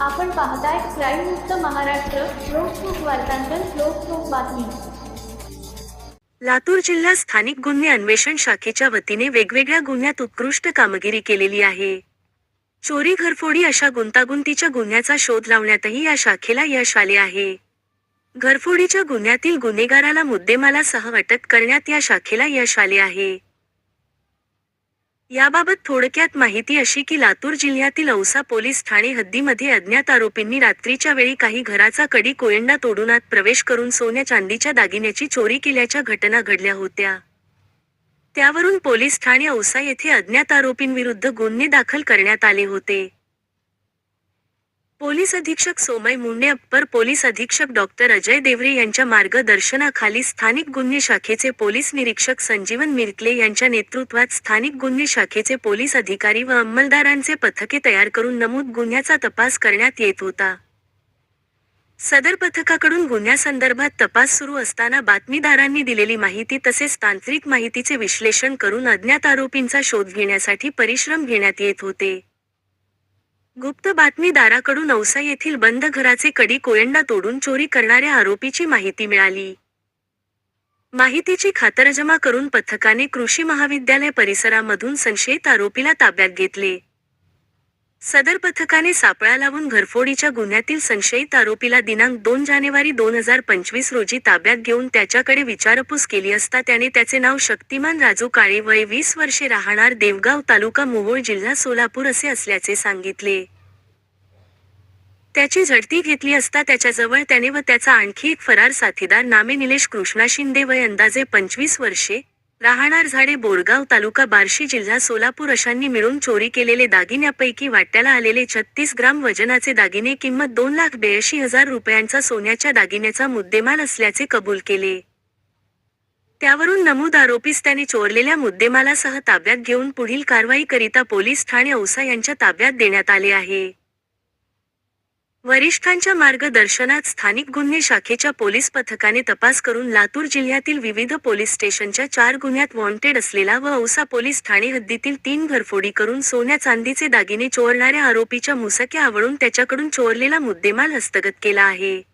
आपण पाहताय क्राईम मुक्त महाराष्ट्र लोकसुख वार्तांकन लोकसुख बातमी. लातूर जिल्हा स्थानिक गुन्हे अन्वेषण शाखेच्या वतीने वेगवेगळ्या गुन्ह्यात उत्कृष्ट कामगिरी केलेली आहे. चोरी घरफोडी अशा गुंतागुंतीच्या गुन्ह्याचा शोध लावण्यातही या शाखेला यश आले आहे. घरफोडीच्या गुन्ह्यातील गुन्हेगाराला मुद्देमालासह अटक करण्यात या शाखेला यश आले आहे. याबाबत थोडक्यात माहिती अशी की लातूर जिल्ह्यातील औसा पोलीस ठाणे हद्दीमध्ये अज्ञात आरोपींनी रात्रीच्या वेळी काही घराचा कडी कोयंडा तोडून आत प्रवेश करून सोन्या चांदीच्या दागिन्याची चोरी केल्याच्या घटना घडल्या होत्या. त्यावरून पोलीस ठाणे औसा येथे अज्ञात आरोपींविरुद्ध गुन्हे दाखल करण्यात आले होते. पोलीस अधीक्षक सोमय मुंडे अप्पर पोलीस अधीक्षक डॉक्टर अजय देवरे यांच्या मार्गदर्शनाखाली स्थानिक गुन्हे शाखेचे पोलीस निरीक्षक संजीवन मिरकले यांच्या नेतृत्वात स्थानिक गुन्हे शाखेचे पोलीस अधिकारी व अंमलदारांचे पथके तयार करून नमूद गुन्ह्याचा तपास करण्यात येत होता. सदर पथकाकडून गुन्ह्यासंदर्भात तपास सुरू असताना बातमीदारांनी दिलेली माहिती तसेच तांत्रिक माहितीचे विश्लेषण करून अज्ञात आरोपींचा शोध घेण्यासाठी परिश्रम घेण्यात येत होते. गुप्त बातमीदाराकडून औसा येथील बंद घराचे कडी कोयंडा तोडून चोरी करणाऱ्या आरोपीची माहिती मिळाली. माहितीची खातरजमा करून पथकाने कृषी महाविद्यालय परिसरामधून संशयित आरोपीला ताब्यात घेतले. सदर पथकाने सापळा लावून घरफोडीच्या गुन्ह्यातील संशयित आरोपीला दिनांक दोन जानेवारी दोन हजार पंचवीस रोजी ताब्यात घेऊन त्याच्याकडे विचारपूस केली असता त्याने त्याचे नाव शक्तिमान राजू काळे वय वीस वर्षे राहणार देवगाव तालुका मोहोळ जिल्हा सोलापूर असे असल्याचे सांगितले. त्याची झडती घेतली असता त्याच्याजवळ त्याने व त्याचा आणखी एक फरार साथीदार नामे निलेश कृष्णा शिंदे वय अंदाजे पंचवीस वर्षे राहणार झाडे बोरगाव तालुका बार्शी जिल्हा सोलापूर अशांनी मिळून चोरी केलेले दागिन्यापैकी वाट्याला आलेले छत्तीस ग्राम वजनाचे दागिने किंमत दोन लाख ब्याऐंशी हजार रुपयांचा सोन्याच्या दागिन्याचा मुद्देमाल असल्याचे कबूल केले. त्यावरून नमूद आरोपीस त्याने चोरलेल्या मुद्देमालासह ताब्यात घेऊन पुढील कारवाई करिता पोलीस ठाणे औसा यांच्या ताब्यात देण्यात आले आहे. वरिष्ठांच्या मार्गदर्शनात स्थानिक गुन्हे शाखेच्या पोलीस पथकाने तपास करून लातूर जिल्ह्यातील विविध पोलीस स्टेशनच्या चार गुन्ह्यात वॉन्टेड असलेला व औसा पोलीस ठाणे हद्दीतील तीन घरफोडी करून सोन्या चांदीचे दागिने चोरणाऱ्या आरोपीच्या मुसक्या आवळून त्याच्याकडून चोरलेला मुद्देमाल हस्तगत केला आहे.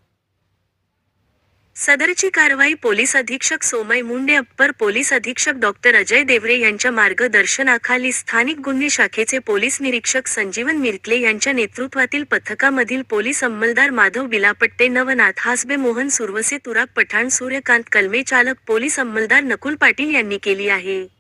सदरची कारवाई पोलीस अधीक्षक सोमय मुंडे अप्पर पोलीस अधीक्षक डॉक्टर अजय देवरे यांच्या मार्गदर्शनाखाली स्थानिक गुन्हे शाखेचे पोलीस निरीक्षक संजीवन मिरकले यांच्या नेतृत्वातील पथकामधील पोलीस अंमलदार माधव बिलापट्टे नवनाथ हासबे मोहन सुरवसे तुराग पठाण सूर्यकांत कलमे चालक पोलीस अंमलदार नकुल पाटील यांनी केली आहे.